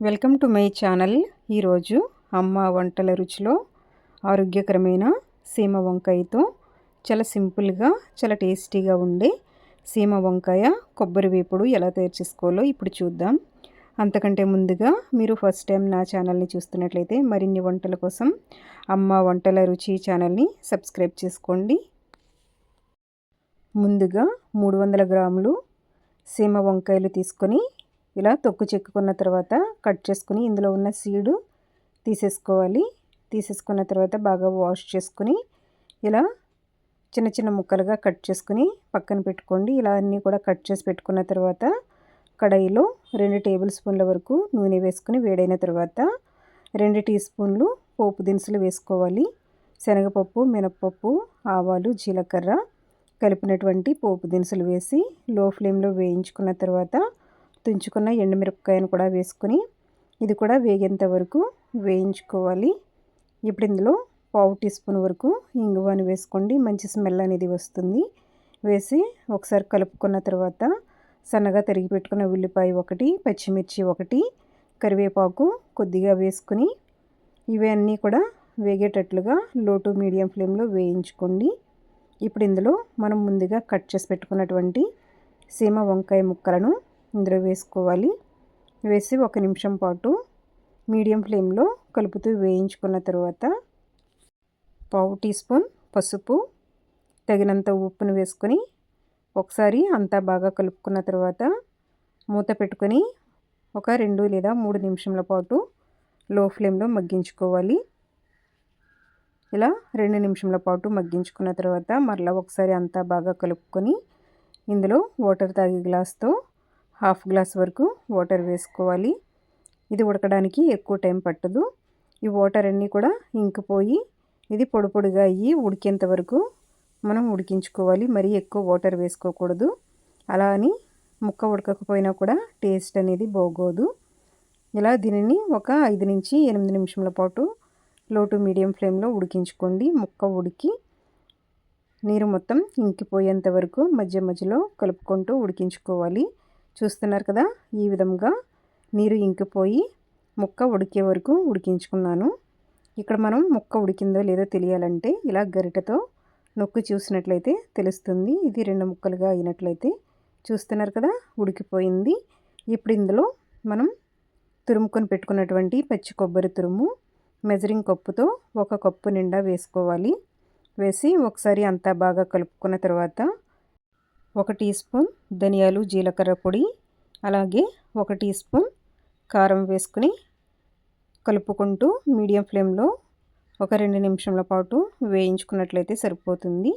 Welcome to my channel. ఈరోజు అమ్మ వంటల రుచిలో ఆరోగ్యకరమైన సీమ వంకాయతో చాలా సింపుల్గా చాలా టేస్టీగా ఉండే సీమ వంకాయ కొబ్బరి వేపుడు ఎలా తయారు చేసుకోవాలో ఇప్పుడు చూద్దాం. అంతకంటే ముందుగా మీరు ఫస్ట్ టైం నా ఛానల్ని చూస్తున్నట్లయితే మరిన్ని వంటల కోసం అమ్మ వంటల రుచి ఛానల్ని సబ్స్క్రైబ్ చేసుకోండి. ముందుగా మూడు వందల గ్రాములు సీమ వంకాయలు తీసుకొని ఇలా తొక్కు చెక్కుకున్న తర్వాత కట్ చేసుకుని ఇందులో ఉన్న సీడు తీసేసుకోవాలి. తీసేసుకున్న తర్వాత బాగా వాష్ చేసుకుని ఇలా చిన్న చిన్న ముక్కలుగా కట్ చేసుకుని పక్కన పెట్టుకోండి. ఇలా అన్నీ కూడా కట్ చేసి పెట్టుకున్న తర్వాత కడాయిలో రెండు టేబుల్ స్పూన్ల వరకు నూనె వేసుకుని వేడైన తర్వాత రెండు టీ స్పూన్లు పోపు దినుసులు వేసుకోవాలి. శనగపప్పు మినప్పప్పు ఆవాలు జీలకర్ర కలిపినటువంటి పోపు దినుసులు వేసి లో ఫ్లేమ్లో వేయించుకున్న తర్వాత తుంచుకున్న ఎండుమిరపకాయను కూడా వేసుకొని ఇది కూడా వేగేంత వరకు వేయించుకోవాలి. ఇప్పుడు ఇందులో పావు టీ స్పూన్ వరకు ఇంగువని వేసుకోండి. మంచి స్మెల్ అనేది వస్తుంది. వేసి ఒకసారి కలుపుకున్న తర్వాత సన్నగా తరిగి పెట్టుకున్న ఉల్లిపాయ ఒకటి పచ్చిమిర్చి ఒకటి కరివేపాకు కొద్దిగా వేసుకుని ఇవన్నీ కూడా వేగేటట్లుగా లో టు మీడియం ఫ్లేమ్లో వేయించుకోండి. ఇప్పుడు ఇందులో మనం ముందుగా కట్ చేసి పెట్టుకున్నటువంటి సీమ వంకాయ ముక్కలను ఇందులో వేసుకోవాలి. వేసి ఒక నిమిషం పాటు మీడియం ఫ్లేమ్లో కలుపుతూ వేయించుకున్న తర్వాత పావు టీ స్పూన్ పసుపు తగినంత ఉప్పును వేసుకొని ఒకసారి అంతా బాగా కలుపుకున్న తర్వాత మూత పెట్టుకొని ఒక రెండు లేదా మూడు నిమిషంల పాటు లో ఫ్లేమ్లో మగ్గించుకోవాలి. ఇలా రెండు నిమిషంల పాటు మగ్గించుకున్న తర్వాత మరలా ఒకసారి అంతా బాగా కలుపుకొని ఇందులో వాటర్ తాగే గ్లాస్తో హాఫ్ గ్లాస్ వరకు వాటర్ వేసుకోవాలి. ఇది ఉడకడానికి ఎక్కువ టైం పట్టదు. ఈ వాటర్ అన్నీ కూడా ఇంకిపోయి ఇది పొడి పొడిగా అయ్యి ఉడికేంత వరకు మనం ఉడికించుకోవాలి. మరీ ఎక్కువ వాటర్ వేసుకోకూడదు. అలా అని ముక్క ఉడకకపోయినా కూడా టేస్ట్ అనేది బాగోదు. ఇలా దీనిని ఒక ఐదు నుంచి ఎనిమిది నిమిషంల పాటు లో టు మీడియం ఫ్లేమ్లో ఉడికించుకోండి. ముక్క ఉడికి నీరు మొత్తం ఇంకిపోయేంత వరకు మధ్య మధ్యలో కలుపుకుంటూ ఉడికించుకోవాలి. చూస్తున్నారు కదా? ఈ విధంగా నీరు ఇంకిపోయి ముక్క ఉడికే వరకు ఉడికించుకున్నాను. ఇక్కడ మనం ముక్క ఉడికిందో లేదో తెలియాలంటే ఇలా గరిటతో నొక్కి చూసినట్లయితే తెలుస్తుంది. ఇది రెండు ముక్కలుగా అయినట్లయితే చూస్తున్నారు కదా? ఉడికిపోయింది. ఇప్పుడు ఇందులో మనం తురుముకొని పెట్టుకున్నటువంటి పచ్చి కొబ్బరి తురుము మెజరింగ్ కప్పుతో ఒక కప్పు నిండా వేసుకోవాలి. వేసి ఒకసారి అంతా బాగా కలుపుకున్న తర్వాత ఒక టీ స్పూన్ ధనియాలు జీలకర్ర పొడి అలాగే ఒక టీ స్పూన్ కారం వేసుకుని కలుపుకుంటూ మీడియం ఫ్లేమ్లో ఒక రెండు నిమిషంల పాటు వేయించుకున్నట్లయితే సరిపోతుంది.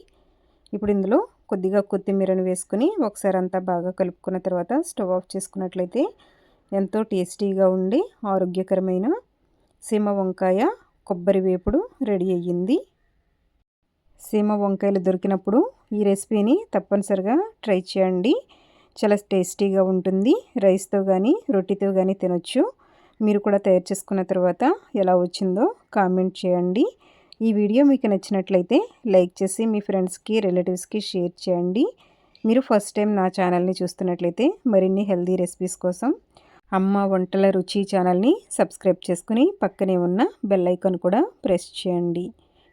ఇప్పుడు ఇందులో కొద్దిగా కొత్తిమీరను వేసుకుని ఒకసారి అంతా బాగా కలుపుకున్న తర్వాత స్టవ్ ఆఫ్ చేసుకున్నట్లయితే ఎంతో టేస్టీగా ఉండి ఆరోగ్యకరమైన సీమ వంకాయ కొబ్బరి వేపుడు రెడీ అయ్యింది. సీమ వంకాయలు దొరికినప్పుడు ఈ రెసిపీని తప్పనిసరిగా ట్రై చేయండి. చాలా టేస్టీగా ఉంటుంది. రైస్తో కానీ రొట్టెతో కానీ తినొచ్చు. మీరు కూడా తయారు చేసుకున్న తర్వాత ఎలా వచ్చిందో కామెంట్ చేయండి. ఈ వీడియో మీకు నచ్చినట్లయితే లైక్ చేసి మీ ఫ్రెండ్స్కి రిలేటివ్స్కి షేర్ చేయండి. మీరు ఫస్ట్ టైం నా ఛానల్ని చూస్తున్నట్లయితే మరిన్ని హెల్దీ రెసిపీస్ కోసం అమ్మ వంటల రుచి ఛానల్ని సబ్స్క్రైబ్ చేసుకుని పక్కనే ఉన్న బెల్ ఐకాన్ కూడా ప్రెస్ చేయండి.